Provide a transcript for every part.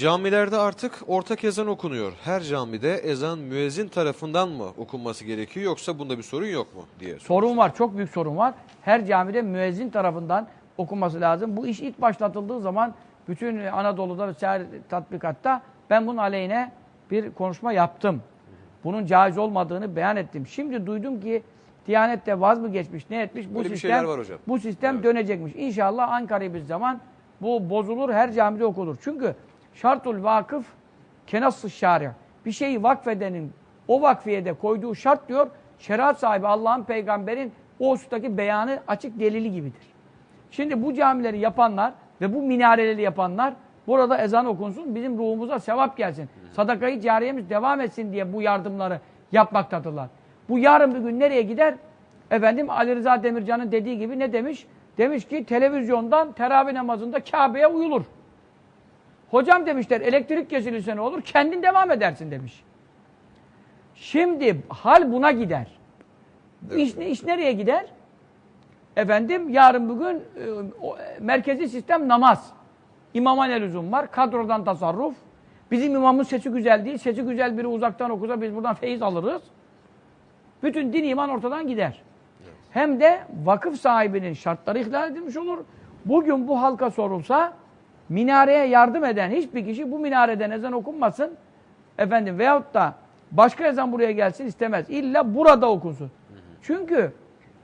Camilerde artık ortak ezan okunuyor. Her camide ezan müezzin tarafından mı okunması gerekiyor yoksa bunda bir sorun yok mu diye. Sorun var, çok büyük sorun var. Her camide müezzin tarafından okunması lazım. Bu iş ilk başlatıldığı zaman bütün Anadolu'da ve seher tatbikatta ben bunun aleyhine bir konuşma yaptım. Bunun caiz olmadığını beyan ettim. Şimdi duydum ki Diyanet'te vaz mı geçmiş, ne etmiş? Bu Böyle sistem, var hocam. Bu sistem Evet. dönecekmiş. İnşallah Ankara'yı bir zaman bu bozulur, her camide okunur. Çünkü şartul vakıf kenassı şari. Bir şeyi vakfedenin o vakfiyede koyduğu şart diyor, şeriat sahibi Allah'ın peygamberin o hususdaki beyanı açık delili gibidir. Şimdi bu camileri yapanlar ve bu minareleri yapanlar burada ezan okunsun, bizim ruhumuza sevap gelsin. Sadakayı cariyemiz devam etsin diye bu yardımları yapmaktadırlar. Bu yarın bir gün nereye gider? Efendim Ali Rıza Demircan'ın dediği gibi ne demiş? Demiş ki televizyondan teravih namazında Kabe'ye uyulur. Hocam demişler elektrik kesilirse ne olur? Kendin devam edersin demiş. Şimdi hal buna gider. İş, iş nereye gider? Efendim yarın bugün e, o, merkezi sistem namaz. İmama ne lüzum var? Kadrodan tasarruf. Bizim imamın sesi güzel değil. Sesi güzel biri uzaktan okusa biz buradan feyiz alırız. Bütün din iman ortadan gider. Hem de vakıf sahibinin şartları ihlal edilmiş olur. Bugün bu halka sorulsa minareye yardım eden hiçbir kişi bu minareden ezan okunmasın. Efendim veyahut da başka ezan buraya gelsin istemez. İlla burada okunsun. Çünkü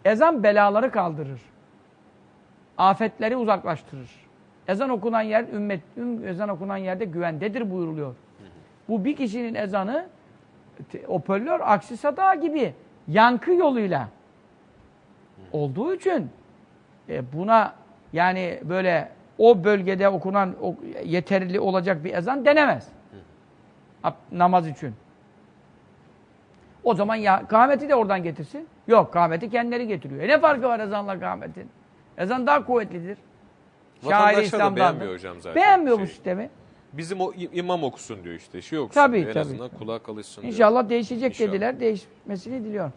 ezan belaları kaldırır. Afetleri uzaklaştırır. Ezan okunan yer ümmet üm- ezan okunan yerde güvendedir buyuruluyor. Bu bir kişinin ezanı hoparlör aksi sada gibi yankı yoluyla olduğu için e, buna yani böyle o bölgede okunan o, yeterli olacak bir ezan denemez. Namaz için. O zaman ya kâmeti de oradan getirsin. Yok kâmeti kendileri getiriyor. E ne farkı var ezanla kâmetin? Ezan daha kuvvetlidir. Da İslam'dan. beğenmiyor hocam zaten Beğenmiyor bu şeyi. sistemi. Bizim o imam okusun diyor işte şey okusun Tabii, diyor. En tabii. azından kulak alışsın diyor. İnşallah değişecek İnşallah. dediler. Değişmesini diliyorum.